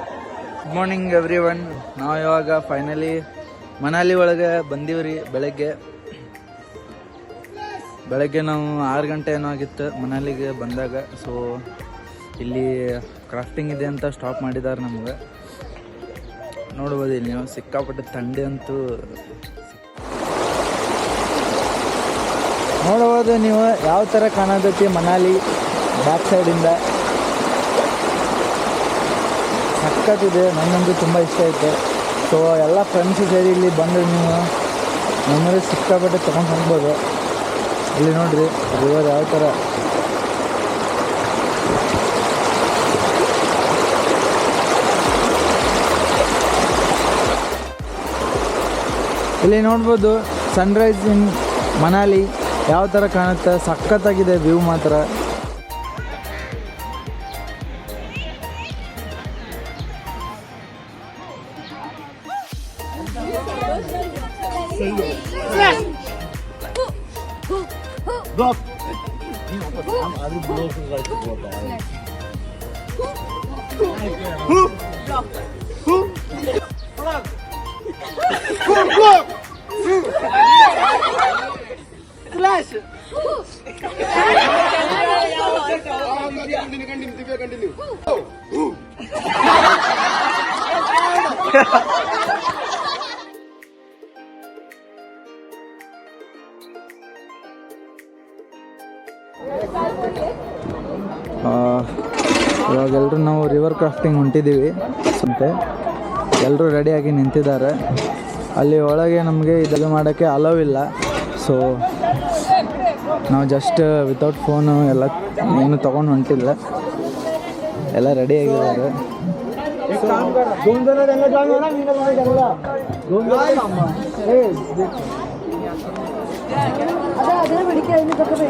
Good morning every one ನಾವು ಇವಾಗ finally Manali ಒಳಗೆ ಬಂದೀವ್ರಿ ಬೆಳಗ್ಗೆ. ಬೆಳಗ್ಗೆ ನಾವು ಆರು ಗಂಟೆ ಏನೋ ಆಗಿತ್ತು ಮನಾಲಿಗೆ ಬಂದಾಗ. ಸೊ ಇಲ್ಲಿ ಕ್ರಾಫ್ಟಿಂಗ್ ಇದೆ ಅಂತ ಸ್ಟಾಪ್ ಮಾಡಿದ್ದಾರೆ ನಮ್ಗೆ. ನೋಡ್ಬೋದು ಇಲ್ಲಿ ನೀವು, ಸಿಕ್ಕಾಪಟ್ಟೆ ಥಂಡಿ ಅಂತೂ ನೋಡ್ಬೋದು ನೀವು, ಯಾವ ಥರ ಕಾಣತೈತಿ ಮನಾಲಿ ಬ್ಯಾಕ್ ಸೈಡಿಂದ ಸಖತ್ತಿದೆ ನನಗಂತೂ ತುಂಬ ಇಷ್ಟ ಐತೆ ಸೊ ಎಲ್ಲ ಫ್ರೆಂಡ್ಸ್ ಸೇರಿ ಇಲ್ಲಿ ಬಂದರೆ ನೀವು ನಮ್ಮಲ್ಲಿ ಸಿಕ್ಕಾಪಟ್ಟೆ ತೊಗೊಂಡು ಹೋಗ್ಬೋದು. ಇಲ್ಲಿ ನೋಡ್ರಿ ರಿವರ್ ಯಾವ ಥರ ಇಲ್ಲಿ ನೋಡ್ಬೋದು ಸನ್ರೈಸ್ ಇನ್ ಮನಾಲಿ ಯಾವ ಥರ ಕಾಣುತ್ತೆ? ಸಖತ್ತಾಗಿದೆ ವ್ಯೂ ಮಾತ್ರ. ಆ, ಇವಾಗ ಎಲ್ಲರೂ ನಾವು ರಿವರ್ ಕ್ರಾಫ್ಟಿಂಗ್ ಹೊಂಟಿದ್ದೀವಿ. ಅಂತೆ ಎಲ್ಲರೂ ರೆಡಿಯಾಗಿ ನಿಂತಿದ್ದಾರೆ. ಅಲ್ಲಿ ಒಳಗೆ ನಮಗೆ ಇದೆಲ್ಲ ಮಾಡೋಕ್ಕೆ ಅಲವ್ ಇಲ್ಲ. ಸೊ ನಾವು ಜಸ್ಟ್ ವಿತೌಟ್ ಫೋನು ಎಲ್ಲ ಏನು ತೊಗೊಂಡು ಹೊಂಟಿಲ್ಲ. ಎಲ್ಲ ರೆಡಿ ಆಗಿದ್ದಾರೆ.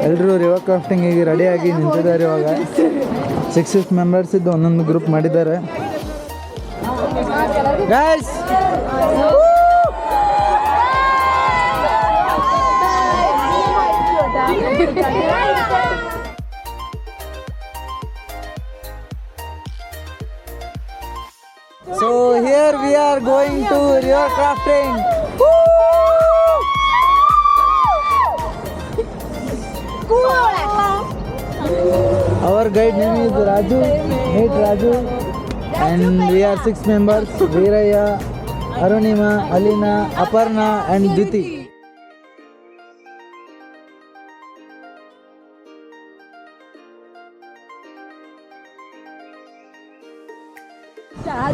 ಎಲ್ಲರೂ ರಿವರ್ ಕ್ರಾಫ್ಟಿಂಗಿಗೆ ರೆಡಿಯಾಗಿ ನಿಂತಿದ್ದಾರೆ ಇವಾಗ. ಸಿಕ್ಸ್ ಸಿಕ್ಸ್ ಮೆಂಬರ್ಸ್ ಇದ್ದು ಒಂದೊಂದು ಗ್ರೂಪ್ ಮಾಡಿದ್ದಾರೆ. So here we are going to river crafting. Our guide name is Raju. Meet Raju. And we are six members. Veeraya, Arunima, Alina, Aparna and Diti.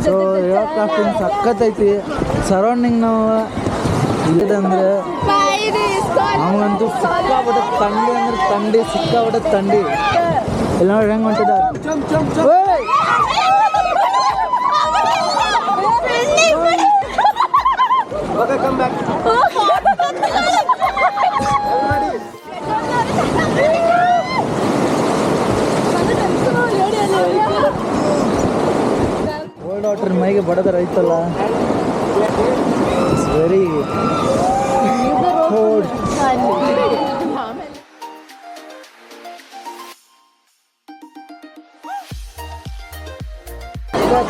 So river crafting ಸಖತ್ತೈತಿ surrounding ನಾವು ಇಲ್ಲದಂದ್ರೆ ನಮಗಂತೂ ಸಿಕ್ಕಾಬಿಟ್ಟೆ ತಂಡಿ ಅಂದ್ರೆ ತಂಡಿ ಸಿಕ್ಕಾಬಿಟ್ಟ ತಂಡಿ. ಇಲ್ಲ ನೋಡಿ ಹೆಂಗೆ ಹೊಂಟಿದ್ದಾರೆ ಓಯ್! Cold water ಮೈಗೆ ಬಡದ it's very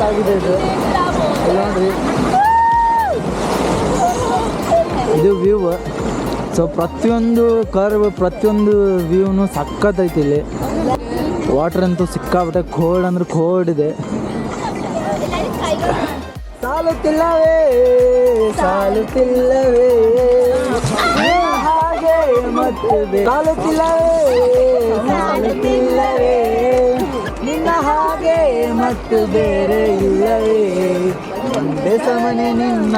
ಆಗಿದೆ ಇದು. ನೋಡ್ರಿ ಇದು ವ್ಯೂ ಸೊ ಪ್ರತಿಯೊಂದು ಕರ್ವ್ ಪ್ರತಿಯೊಂದು ವ್ಯೂನು ಐತಿ ಇಲ್ಲಿ. ವಾಟರ್ ಅಂತೂ ಸಿಕ್ಕಾಬಿಟ್ಟೆ ಕೋಲ್ಡ್ ಅಂದ್ರೆ ಕೋಲ್ಡ್ ಇದೆ. ಸಾಲುತ್ತಿಲ್ಲವೇ ಸಾಲುತ್ತಿಲ್ಲವೇ. ಹಾಗೆ ಮತ್ತೆ ಸಾಲುತ್ತಿಲ್ಲವೇ ಸಾಲುತ್ತಿಲ್ಲವೇ. ನಿನ್ನ ಹಾಗೆ ಮತ್ತು ಬೇರೆ ಇಲ್ಲವೇ. ಒಂದೇ ಸಮನೆ ನಿನ್ನ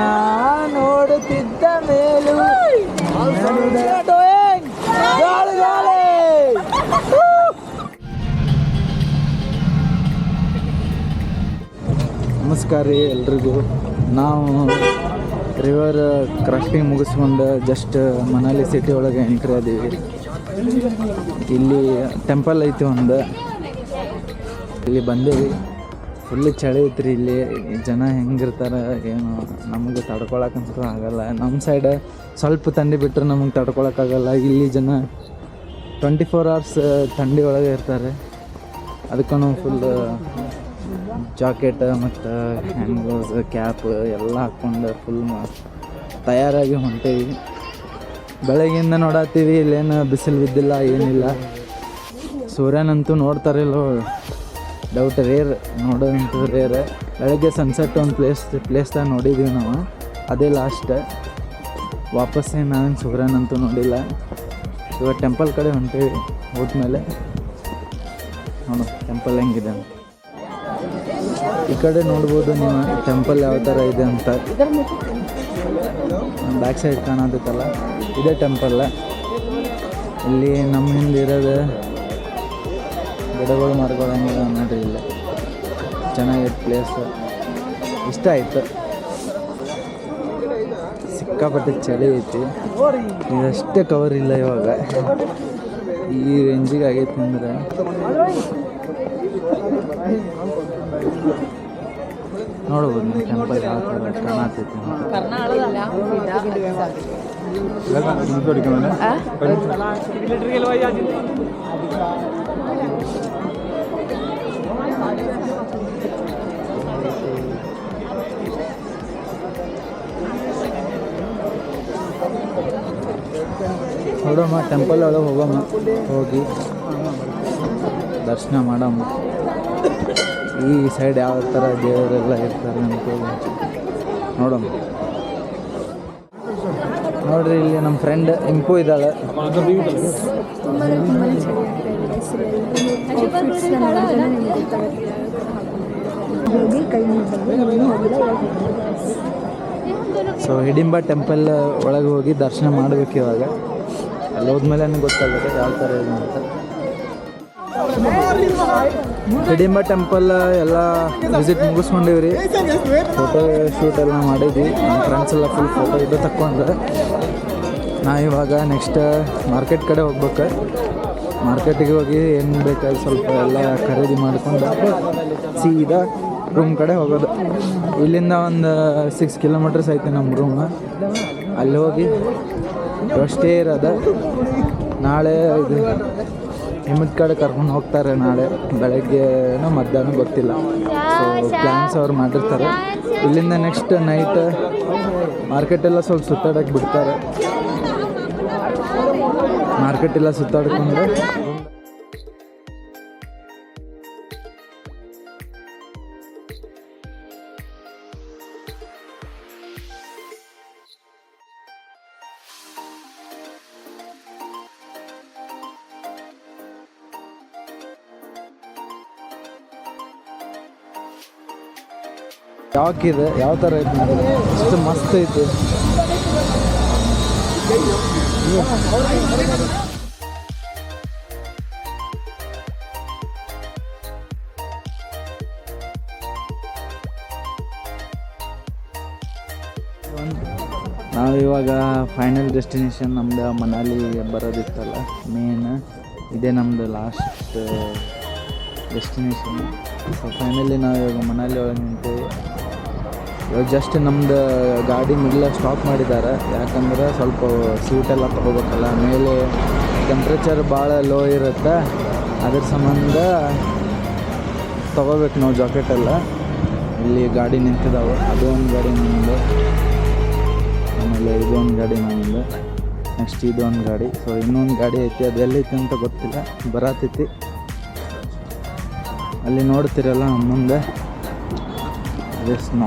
ನೋಡುತ್ತಿದ್ದ ಮೇಲೂ. ನಮಸ್ಕಾರ ರೀ ಎಲ್ರಿಗೂ. ನಾವು ರಿವರ್ ಕ್ರಾಫ್ಟಿಂಗ್ ಮುಗಿಸ್ಕೊಂಡು ಜಸ್ಟ್ ಮನಾಲಿ ಸಿಟಿ ಒಳಗೆ ಎಂಟ್ರಿ ಆದೀವಿ ಇಲ್ಲಿ ಟೆಂಪಲ್ ಐತಿ ಒಂದು. ಇಲ್ಲಿ ಬಂದೇವಿ. ಫುಲ್ಲು ಚಳಿ ಐತ್ರಿ ಇಲ್ಲಿ. ಜನ ಹೆಂಗಿರ್ತಾರೆ, ಏನು ನಮಗೆ ತಡ್ಕೊಳಕ್ಕಂತೂ ಆಗಲ್ಲ. ನಮ್ಮ ಸೈಡ ಸ್ವಲ್ಪ ಥಂಡಿ ಬಿಟ್ಟರೆ ನಮಗೆ ತಡ್ಕೊಳಕ್ಕಾಗಲ್ಲ ಇಲ್ಲಿ ಜನ ಟ್ವೆಂಟಿ ಫೋರ್ ಅವರ್ಸ್ ಥಂಡಿ ಒಳಗೆ ಇರ್ತಾರೆ. ಅದಕ್ಕೂ ಫುಲ್ಲು ಫುಲ್ ಜಾಕೆಟ್, ಮತ್ತು ಹ್ಯಾಂಡ್ ಗ್ಲೌಸ್ ಕ್ಯಾಪ್ ಎಲ್ಲ ಹಾಕ್ಕೊಂಡು ಫುಲ್ ತಯಾರಾಗಿ ಹೊಂಟೇವಿ. ಬೆಳಗ್ಗೆಯಿಂದ ನೋಡತ್ತೀವಿ, ಇಲ್ಲೇನು ಬಿಸಿಲು ಬಿದ್ದಿಲ್ಲ, ಏನಿಲ್ಲ. ಸೂರ್ಯನಂತೂ ನೋಡ್ತಾರಿಲ್ಲೋ ಡೌಟ್ ರೇರ್ ನೋಡೋದಂತೂ ರೇರ್ ಬೆಳಗ್ಗೆ ಸನ್ಸೆಟ್ ಒಂದು ಪ್ಲೇಸ್ ಪ್ಲೇಸ್ದಾಗ ನೋಡಿದ್ದೀವಿ ನಾವು. ಅದೇ ಲಾಸ್ಟ್ ವಾಪಸ್ ನಾನು ಸೂರ್ಯನಂತೂ ನೋಡಿಲ್ಲ. ಇವಾಗ ಟೆಂಪಲ್ ಕಡೆ ಹೊಂಟೇವಿ, ಹೋದ್ಮೇಲೆ. ನೋಡು ಟೆಂಪಲ್ ಹೆಂಗಿದೆ ಅಂತ. ಈ ಕಡೆ ನೋಡ್ಬೋದು ನೀವು ಟೆಂಪಲ್ ಯಾವ ಥರ ಇದೆ ಅಂತ. ಬ್ಯಾಕ್ ಸೈಡ್ ಕಾಣೋದಕ್ಕಲ್ಲ ಇದೇ ಟೆಂಪಲ್ ಇಲ್ಲಿ ನಮ್ಮ ಹಿಂದೆ ಇರೋದು ಗಿಡಗಳು ಮರಗಳು ಹೆಂಗಿದೆ ನೋಡ್ರಿ ಇಲ್ಲ ಚೆನ್ನಾಗಿತ್ತು ಪ್ಲೇಸ್ ಇಷ್ಟ ಆಯಿತು. ಸಿಕ್ಕಾಪಟ್ಟೆ ಚಳಿ ಐತಿ. ಇದಷ್ಟೇ ಕವರ್ ಇಲ್ಲ ಇವಾಗ. ಈ ರೇಂಜಿಗೆ ಆಗೈತೆ ಅಂದ್ರೆ. ನೋಡ್ಬೋದು ನೀವು ಟೆಂಪಲ್ ಯಾವ ಥರ ಕಾಣತೈತಿ ಅಂತ. ನೋಡಮ್ಮ ಟೆಂಪಲ್ ಒಳಗೆ ಹೋಗಮ್ಮ ಹೋಗಿ ದರ್ಶನ ಮಾಡಮ್ಮ ಈ ಸೈಡ್ ಯಾವ ಥರ ದೇವರೆಲ್ಲ ಇರ್ತಾರೆ ಅಂತ ನೋಡೋಣ. ನೋಡ್ರಿ, ಇಲ್ಲಿ ನಮ್ಮ ಫ್ರೆಂಡ್ ಇಂಪು ಇದ್ದಾಳೆ. ಸೊ ಹಿಡಿಂಬ ಟೆಂಪಲ್ ಒಳಗೆ ಹೋಗಿ ದರ್ಶನ ಮಾಡಬೇಕು ಇವಾಗ. ಅಲ್ಲಿ ಹೋದ್ಮೇಲೆ ಗೊತ್ತಾಗುತ್ತೆ ಯಾವ ಥರ ಇದೆ ಅಂತ. ಹಿಡಿಂಬ ಟೆಂಪಲ್, ಎಲ್ಲ ವಿಸಿಟ್ ಮುಗಿಸ್ಕೊಂಡಿವ್ರಿ. ಫೋಟೋ ಶೂಟ್ ಎಲ್ಲ ಮಾಡಿದ್ವಿ. ನಮ್ಮ ಫ್ರೆಂಡ್ಸ್ ಎಲ್ಲ ಫುಲ್ ಫೋಟೋ ಇದು ತಕ್ಕೊಂಡ್ರೆ. ನಾ ಇವಾಗ ನೆಕ್ಸ್ಟ್ ಮಾರ್ಕೆಟ್ ಕಡೆ ಹೋಗ್ಬೇಕು. ಮಾರ್ಕೆಟಿಗೆ ಹೋಗಿ ಏನು ಬೇಕಾದ್ರೆ ಸ್ವಲ್ಪ ಎಲ್ಲ ಖರೀದಿ ಮಾಡ್ಕೊಂಡು ಸೀದಾ ರೂಮ್ ಕಡೆ ಹೋಗೋದು. ಇಲ್ಲಿಂದ ಒಂದು ಸಿಕ್ಸ್ ಕಿಲೋಮೀಟರ್ಸ್ ಐತೆ ನಮ್ಮ ರೂಮ್ ಅಲ್ಲಿ ಹೋಗಿ ಅಷ್ಟೇ ಇರೋದು. ನಾಳೆ ಇದು ಹಿಮದ ಕಡೆ ಕರ್ಕೊಂಡು ಹೋಗ್ತಾರೆ ನಾಳೆ. ಬೆಳಗ್ಗೆನೋ ಮಧ್ಯಾಹ್ನ ಗೊತ್ತಿಲ್ಲ. ಸೊ ಅವ್ರು ಮಾಡಿರ್ತಾರೆ. ಇಲ್ಲಿಂದ ನೆಕ್ಸ್ಟ್ ನೈಟ್ ಮಾರ್ಕೆಟೆಲ್ಲ ಸ್ವಲ್ಪ ಸುತ್ತಾಡಕ್ಕೆ ಬಿಡ್ತಾರೆ. ಮಾರ್ಕೆಟ್ ಎಲ್ಲ ಸುತ್ತಾಡ್ಕೊಂಡು ಯಾಕಿದೆ ಯಾವ ಥರ ಇತ್ತು ಎಷ್ಟು ಮಸ್ತ್ ಐತೆ. ನಾವು ಇವಾಗ ಫೈನಲ್ ಡೆಸ್ಟಿನೇಷನ್ ನಮ್ದು ಮನಾಲಿ ಬರೋದಿತ್ತಲ್ಲ ಮೇನ್ ಇದೇ ನಮ್ಮದು ಲಾಸ್ಟ್ ಡೆಸ್ಟಿನೇಷನ್ ಸೊ ಫೈನಲಿ ನಾವು ಇವಾಗ ಮನಾಲಿ ಒಳಗೆ ನಿಂತೇವೆ. ಜಸ್ಟ್ ನಮ್ದು ಗಾಡಿ ಮಿಡ್ಲ ಸ್ಟಾಪ್ ಮಾಡಿದ್ದಾರೆ. ಯಾಕಂದ್ರೆ ಸ್ವಲ್ಪ ಸೀಟೆಲ್ಲ ತಗೋಬೇಕಲ್ಲ. ಮೇಲೆ ಟೆಂಪ್ರೇಚರ್ ಭಾಳ ಲೋ ಇರುತ್ತೆ. ಅದ್ರ ಸಂಬಂಧ ತಗೋಬೇಕು ನಾವು ಜಾಕೆಟ್ ಎಲ್ಲ. ಇಲ್ಲಿ ಗಾಡಿ ನಿಂತಿದಾವೆ. ಅದು ಒಂದು ಗಾಡಿ ನಮ್ಮದು ಆಮೇಲೆ ಇದೊಂದು ಗಾಡಿ ನಮ್ಮದು ನೆಕ್ಸ್ಟ್ ಇದೊಂದು ಗಾಡಿ. ಸೊ ಇನ್ನೊಂದು ಗಾಡಿ ಐತಿ. ಅದು ಎಲ್ಲೈತಿ ಅಂತ ಗೊತ್ತಿಲ್ಲ. ಬರತೈತಿ. ಅಲ್ಲಿ ನೋಡ್ತಿರಲ್ಲ ಮುಂದೆ. ಎಸ್ ಸ್ನೋ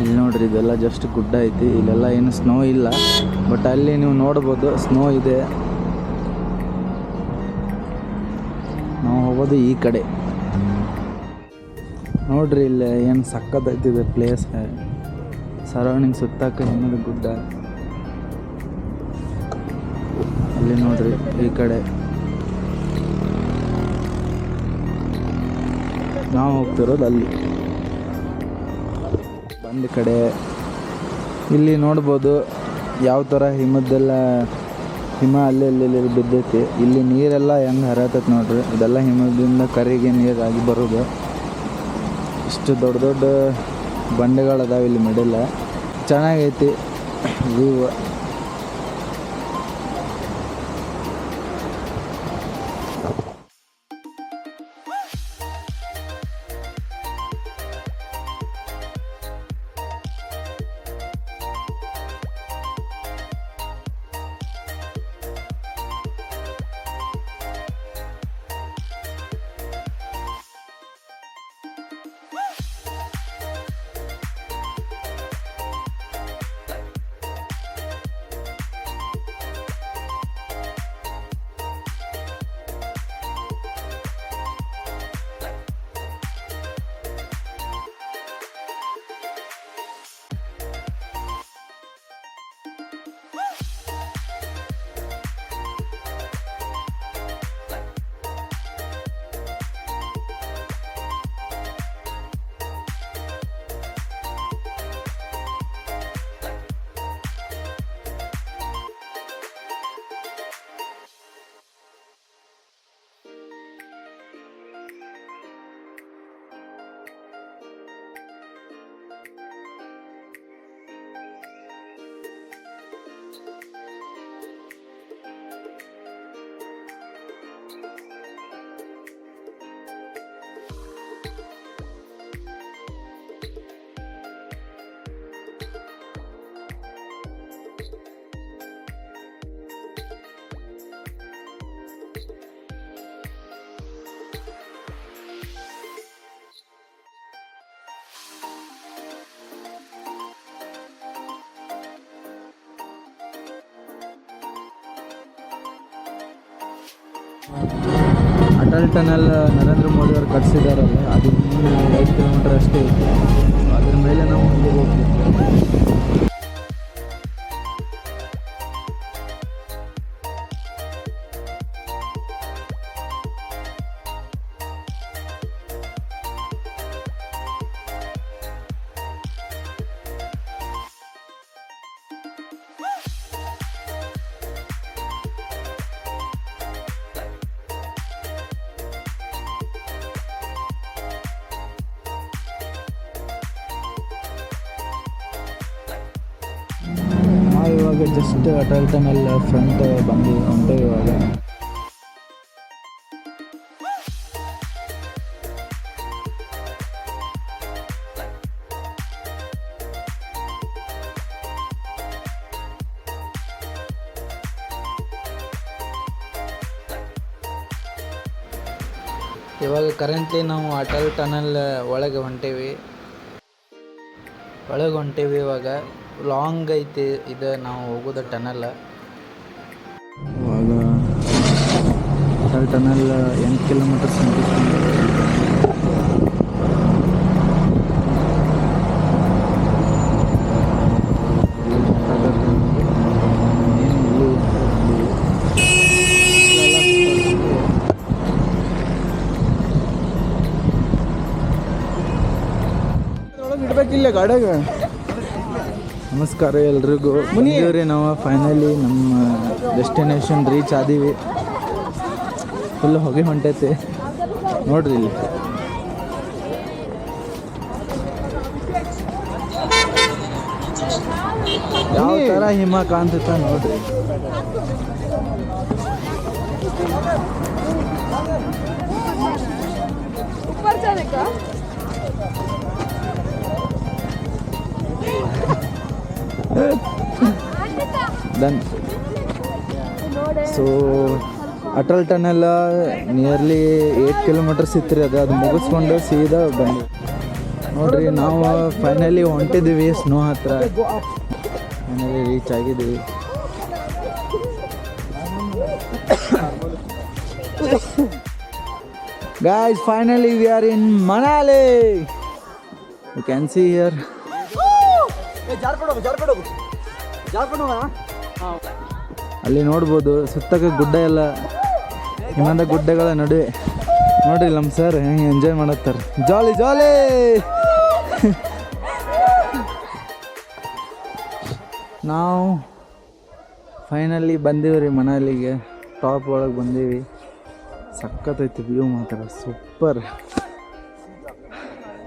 ಇಲ್ಲಿ ನೋಡ್ರಿ ಇದೆಲ್ಲ ಜಸ್ಟ್ ಗುಡ್ಡ ಐತಿ. ಇಲ್ಲೆಲ್ಲ ಏನು ಸ್ನೋ ಇಲ್ಲ. ಬಟ್ ಅಲ್ಲಿ ನೀವು ನೋಡ್ಬೋದು ಸ್ನೋ ಇದೆ. ನಾವು ಹೋಗೋದು ಈ ಕಡೆ. ನೋಡ್ರಿ ಇಲ್ಲಿ ಏನು ಸಕ್ಕತ್ತೈತಿದೆ ಪ್ಲೇಸ್ ಸರೌಂಡಿಂಗ್ ಸುತ್ತಾಕ ಏನದು ಗುಡ್ಡ. ಅಲ್ಲಿ ನೋಡ್ರಿ ಈ ಕಡೆ. ನಾವು ಹೋಗ್ತಿರೋದು ಅಲ್ಲಿ. ಬಂದ ಕಡೆ. ಇಲ್ಲಿ ನೋಡ್ಬೋದು ಯಾವ ಥರ ಹಿಮದ್ದೆಲ್ಲ, ಹಿಮ ಅಲ್ಲಿ ಅಲ್ಲಿ ಬಿದ್ದೈತಿ. ಇಲ್ಲಿ ನೀರೆಲ್ಲ ಹೆಂಗೆ ಹರತೈತೆ ನೋಡ್ರಿ. ಇದೆಲ್ಲ ಹಿಮದಿಂದ ಕರಿಗೆ ನೀರಾಗಿ ಬರೋದು. ಇಷ್ಟು ದೊಡ್ಡ ದೊಡ್ಡ ಬಂಡೆಗಳದಾವೆ ಇಲ್ಲಿ ಮಿಡಲ್ ಚೆನ್ನಾಗೈತಿ ವ್ಯೂ ಅಟಲ್ ಟನಲ್ ನರೇಂದ್ರ ಮೋದಿ ಅವರು ಕಟ್ಸಿದಾರಲ್ಲ, ಅದು ಐದು ಕಿಲೋಮೀಟರ್ ಅಷ್ಟೇ ಇತ್ತು ಅದ್ರ ಮೇಲೆ ನಾವು ಹೋಗ್ತೀವಿ ಇವಾಗ ಜಸ್ಟ್ ಅಟಲ್ ಟನಲ್ ಫ್ರಂಟ್ ಬಂದು ಅಂತ ಇವಾಗ. ಇವಾಗ ಕರೆಂಟ್ಲಿ ನಾವು ಅಟಲ್ ಟನಲ್ ಒಳಗೆ ಹೊಂಟೇವಿ. ಒಳಗೆ ಹೊಂಟೇವಿ ಇವಾಗ. ಲಾಂಗ್ ಐತಿ ಇದು ನಾವು ಹೋಗೋದು ಟನಲ್. ಇವಾಗ ಟನಲ್ ಎಂಟು ಕಿಲೋಮೀಟರ್ಸ್ ಇಡ್ಬೇಕಿಲ್ಲ ಗಾಡ್ಯಾಗ? ನಮಸ್ಕಾರ ಎಲ್ರಿಗೂ. ಬಂದೀವ್ರಿ ನಾವು ಫೈನಲಿ ನಮ್ಮ ಡೆಸ್ಟಿನೇಷನ್ ರೀಚ್ ಆದೀವಿ. ಫುಲ್ ಹೊಗೆ ಹೊಂಟೈತಿ. ನೋಡ್ರಿ ಇಲ್ಲಿ. ಯಾವ ಥರ ಹಿಮ ಕಾಣ್ತೈತ ನೋಡ್ರಿ. ಡನ್ ಸೊ ಅಟಲ್ ಟನ್ನೆಲ್ಲ ನಿಯರ್ಲಿ ಏಯ್ಟ್ ಕಿಲೋಮೀಟರ್ಸ್ ಇತ್ತು ಅದು. ಅದು ಮುಗಿಸ್ಕೊಂಡು ಸೀದಾ ಬಂದ್ವಿ. ನೋಡ್ರಿ, ನಾವು ಫೈನಲಿ ಹೊಂಟಿದ್ದೀವಿ ಸ್ನೋ ಹತ್ರ. ಫೈನಲಿ ರೀಚ್ ಆಗಿದ್ದೀವಿ guys finally we are in manali. You can see here. ಅಲ್ಲಿ ನೋಡ್ಬೋದು, ಸುತ್ತಕ್ಕೆ ಗುಡ್ಡ ಎಲ್ಲ ಇನ್ನೊಂದು ಗುಡ್ಡಗಳ ನಡುವೆ. ನೋಡ್ರಿ ನಮ್ಮ ಸರ್ ಹೆಂಗೆ ಎಂಜಾಯ್ ಮಾಡತ್ತಾರೆ. ಜಾಲಿ ಜಾಲಿ ನಾವು ಫೈನಲಿ ಬಂದೀವಿ ರೀ ಮನಾಲಿಗೆ ಟಾಪ್ ಒಳಗೆ ಬಂದೀವಿ. ಸಖತ್ತೈತಿ ವ್ಯೂ ಮಾತ್ರ ಸೂಪರ್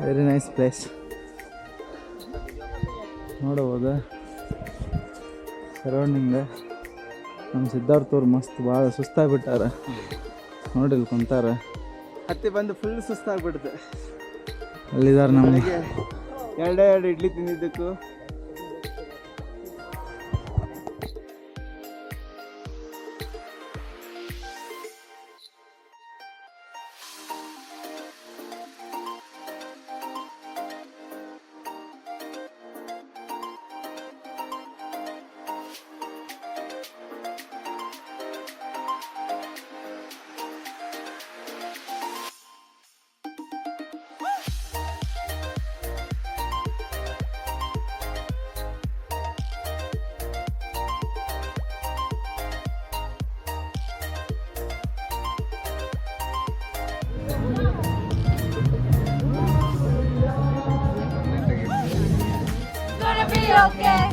ವೆರಿ ನೈಸ್ ಪ್ಲೇಸ್ ನೋಡಬಹುದು ಸರೌಂಡಿಂಗ್ ನಮ್ಮ ಸಿದ್ಧಾರ್ಥವ್ರು ಮಸ್ತ್ ಭಾಳ ಸುಸ್ತಾಗ್ಬಿಟ್ಟಾರ. ನೋಡಿಲ್ ಕುಂತಾರ. ಹತ್ತಿ ಬಂದು ಫುಲ್ ಸುಸ್ತಾಗ್ಬಿಡುತ್ತೆ. ಅಲ್ಲಿದ್ದಾರೆ ನಮಗೆ ಎರಡೇ ಎರಡು ಇಡ್ಲಿ ತಿಂದಿದ್ದಕ್ಕೂ. Gonna be okay.